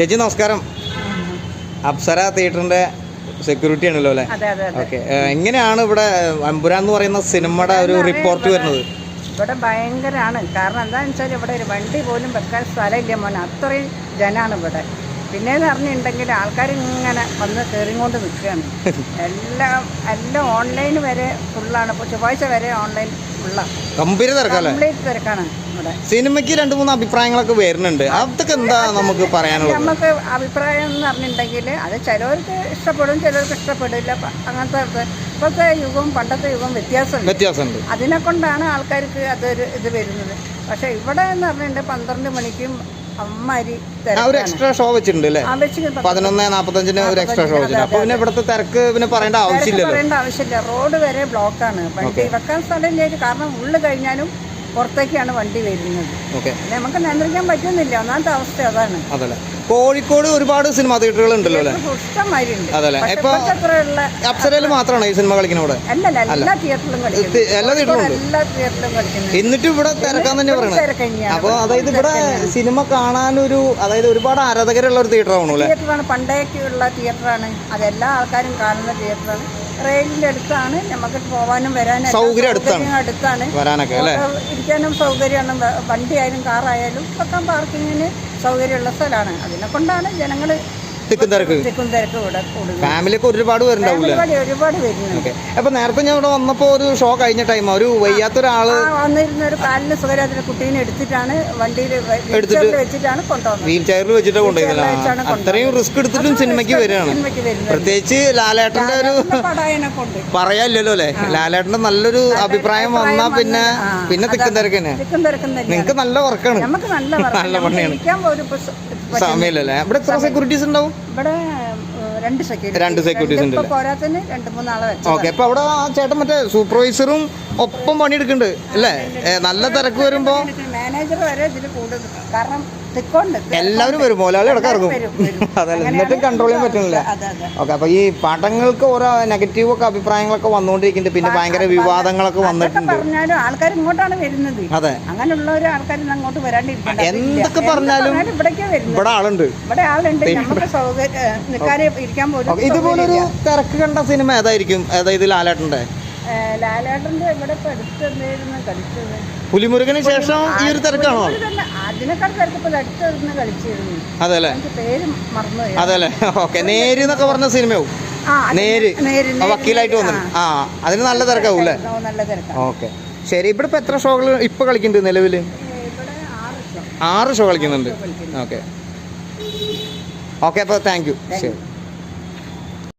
ചേച്ചി നമസ്കാരം. അപ്സര തിയേറ്ററിന്റെ സെക്യൂരിറ്റി ആണല്ലോ അല്ലേ? ഓക്കെ. എങ്ങനെയാണ് ഇവിടെ അമ്പുരാന്ന് പറയുന്ന സിനിമയുടെ ഒരു റിപ്പോർട്ട് വരുന്നത്? ഇവിടെ ഭയങ്കരമാണ് കാരണം എന്താണെന്ന് വെച്ചാൽ ഇവിടെ ഒരു വണ്ടി പോലും വെക്കാൻ സ്ഥലമില്ല മോനെ. അത്രയും ജനാണ് ഇവിടെ. പിന്നെന്ന് പറഞ്ഞിട്ടുണ്ടെങ്കിൽ ആൾക്കാർ ഇങ്ങനെ വന്ന് കയറിക്കൊണ്ട് നിൽക്കുകയാണ്. എല്ലാം എല്ലാം ഓൺലൈൻ വരെ ഫുള്ളാണ് ഇപ്പോൾ ചൊവ്വാഴ്ച വരെ ഓൺലൈൻ ഫുള്ളാണ് ഗംഭീര തിരക്കല്ലേ? കംപ്ലീറ്റ് തിരക്കാണ് ഇവിടെ. സിനിമയ്ക്ക് രണ്ട് മൂന്ന് അഭിപ്രായങ്ങളൊക്കെ വരുന്നുണ്ട്. അതൊക്കെ എന്താ നമുക്ക് പറയാനുള്ളത്? നമുക്ക് അഭിപ്രായം എന്ന് പറഞ്ഞിട്ടുണ്ടെങ്കിൽ അത് ചിലവർക്ക് ഇഷ്ടപ്പെടും ചിലർക്ക് ഇഷ്ടപ്പെടില്ല. പ- അങ്ങനത്തെ ഇത്. ഇപ്പോഴത്തെ യുഗം പണ്ടത്തെ യുഗം വ്യത്യാസമുണ്ട്. വ്യത്യാസമുണ്ട്. അതിനെ കൊണ്ടാണ് ആൾക്കാർക്ക് അതൊരു ഇത് വരുന്നത്. പക്ഷെ ഇവിടെ എന്ന് പറഞ്ഞിട്ടുണ്ടെങ്കിൽ പന്ത്രണ്ട് മണിക്കും അമ്മാരി ഒരു എക്സ്ട്രാ ഷോ വെച്ചിട്ടുണ്ട് അല്ലേ? പതിനൊന്ന് നാപ്പത്തഞ്ചിന് ഒരു എക്സ്ട്രാ ഷോ വെച്ചിട്ടുണ്ട്. അപ്പൊ പിന്നെ ഇവിടുത്തെ തിരക്ക് പിന്നെ പറയേണ്ട ആവശ്യമില്ലല്ലോ. പറയേണ്ട ആവശ്യമില്ല. റോഡ് വരെ ബ്ലോക്കാണ് വണ്ടി വെക്കാൻ സ്ഥലമില്ല. കാരണം ഉള്ളു കഴിഞ്ഞാലും പുറത്തേക്കാണ് വണ്ടി വരുന്നത്. നമുക്ക് നിയന്ത്രിക്കാൻ പറ്റുന്നില്ല. ഒന്നാമത്തെ അവസ്ഥ അതാണ്. അതല്ലേ. കോഴിക്കോട് ഒരുപാട് സിനിമാ തിയേറ്ററുകൾ ഉണ്ടല്ലോ അല്ലേ അതല്ലേ ഇപ്പൊ അപ്സരയിൽ മാത്രമാണോ ഈ സിനിമ അല്ലല്ല എല്ലാ തിയേറ്ററിലും കളിക്കുന്നു എന്നിട്ടും ഇവിടെ തിരക്കാൻ തന്നെ പറയണത് അപ്പൊ അതായത് ഇവിടെ സിനിമ കാണാനൊരു അതായത് ഒരുപാട് ആരാധകരുള്ള ഒരു തിയേറ്റർ അല്ലേ? തിയേറ്ററാണ്. പണ്ടേക്കുള്ള തിയേറ്ററാണ്. അതെല്ലാ ആൾക്കാരും കാണുന്ന തിയേറ്ററാണ്. റെയിലിന്റെ അടുത്താണ്. നമുക്ക് പോവാനും വരാനും സൗകര്യം അടുത്താണ്. വരാനൊക്കെ അല്ലേ? ഇരിക്കാനും സൗകര്യമാണ്. വണ്ടിയായാലും കാറായാലും ഒക്കെ പാർക്കിങ്ങിന് സൗകര്യമുള്ള സ്ഥലമാണ്. അതിനെ കൊണ്ടാണ് ജനങ്ങൾ തിക്കും തിരക്ക് തിക്കും തിരക്ക് ഇവിടെ ഫാമിലിയൊക്കെ ഒരുപാട് പേരുണ്ടാവും അല്ലേ ഒരുപാട് ഒരുപാട് വരുന്നുണ്ട് ഓക്കെ അപ്പൊ നേരത്തെ ഞാൻ ഇവിടെ വന്നപ്പോ ഒരു ഷോ കഴിഞ്ഞ ടൈം ഒരു വയ്യാത്ത ഒരാൾ ആ വന്നിരുന്ന ഒരു കാലിന് കുട്ടീനെ എടുത്തിട്ടാണ് വണ്ടിയിൽ വെച്ചിട്ടാണ് കൊണ്ടുവന്നത്. വീൽ ചെയറിൽ വെച്ചിട്ട് കൊണ്ടുപോയിരുന്നില്ല വെച്ചാണ് അത്രയും റിസ്ക് എടുത്തിട്ടും സിനിമയ്ക്ക് വരികയാണ്. സിനിമയ്ക്ക് വരുന്നത്. പ്രത്യേകിച്ച് ലാലേട്ടന്റെ ഒരു പടായനെ കൊണ്ട്. പറയാനില്ലല്ലോ അല്ലേ? ലാലേട്ടന്റെ നല്ലൊരു അഭിപ്രായം വന്നാ പിന്നെ പിന്നെ തിക്കും തിരക്കന്നെ തിക്കും നിങ്ങക്ക് നല്ല വർക്കാണ്. നമുക്ക് നല്ല നല്ല പണിയാണ്. ഇരിക്കാൻ പോലും ഇപ്പൊ സ- പറ്റുന്നില്ല. സമയമില്ലല്ലേ? ഇവിടെ എത്ര സെക്യൂരിറ്റീസ് ഉണ്ടാവും? ഇവിടെ രണ്ട് സെക്യൂരിറ്റി രണ്ട് securities ഉണ്ട് ഇപ്പൊ പോരാത്തിന് രണ്ട് മൂന്നാളെ വെച്ചു ഓക്കെ അപ്പൊ അവിടെ ആ ചേട്ടൻ മറ്റേ സൂപ്പർവൈസറും ഒപ്പം പണിയെടുക്കുന്നുണ്ട് അല്ലേ? നല്ല തിരക്ക് വരുമ്പോ മാനേജർ വരെ ഇതിൽ കൂടുതൽ കാരണം എല്ലാവരും വരും മോലാളി ഇടയ്ക്ക് ഇറങ്ങും. അതല്ല എന്നിട്ടും കൺട്രോൾ ചെയ്യാൻ പറ്റുന്നില്ല. ഓക്കെ അപ്പൊ ഈ പടങ്ങൾക്ക് ഓരോ നെഗറ്റീവ് ഒക്കെ അഭിപ്രായങ്ങളൊക്കെ വന്നുകൊണ്ടിരിക്കുന്നുണ്ട്. പിന്നെ ഭയങ്കര വിവാദങ്ങളൊക്കെ വന്നിട്ടുണ്ട്. പറഞ്ഞാലും ആൾക്കാർ ഇങ്ങോട്ടാണ് വരുന്നത്. അതെ. അങ്ങനെയുള്ള ഒരു ആൾക്കാർ അങ്ങോട്ട് വരാണ്ടിരിക്കണ്ട എന്തൊക്കെ പറഞ്ഞാലും ഇവിടെ ആളുണ്ട്. ഇവിടെ ആളുണ്ട്. നമുക്ക് സൗകര്യം നിൽക്കാതെ ഇരിക്കാൻ പോലും ഓക്കെ ഇതുപോലൊരു തിരക്ക് കണ്ട സിനിമ ഏതായിരിക്കും? അതായത് ലാലേട്ടന്റെ ഇവിടെ ഇപ്പൊ കളിച്ചത്. പുലിമുരുകന് ശേഷം ഈ ഒരു തിരക്കാണോ? അതിനേക്കാൾ തിരക്ക് ഇപ്പൊ അടുത്ത് നിന്ന് കളിച്ചിരുന്നു. അതെ പേര് ഓക്കെ നേര് എന്നൊക്കെ പറഞ്ഞ സിനിമയാവും. നേര്. വക്കീലായിട്ട് വന്നു ആ. അതിന് നല്ല തിരക്കാവും അല്ലേ നല്ല തിരക്കാണ് ഓക്കെ. ശരി ഇവിടെ ഇപ്പൊ എത്ര ഷോകൾ ഇപ്പൊ കളിക്കുന്നുണ്ട് നിലവിൽ? ആറ് ഷോ. കളിക്കുന്നുണ്ട്. ഓക്കെ. ഓക്കെ അപ്പോൾ താങ്ക് യു. ശരി.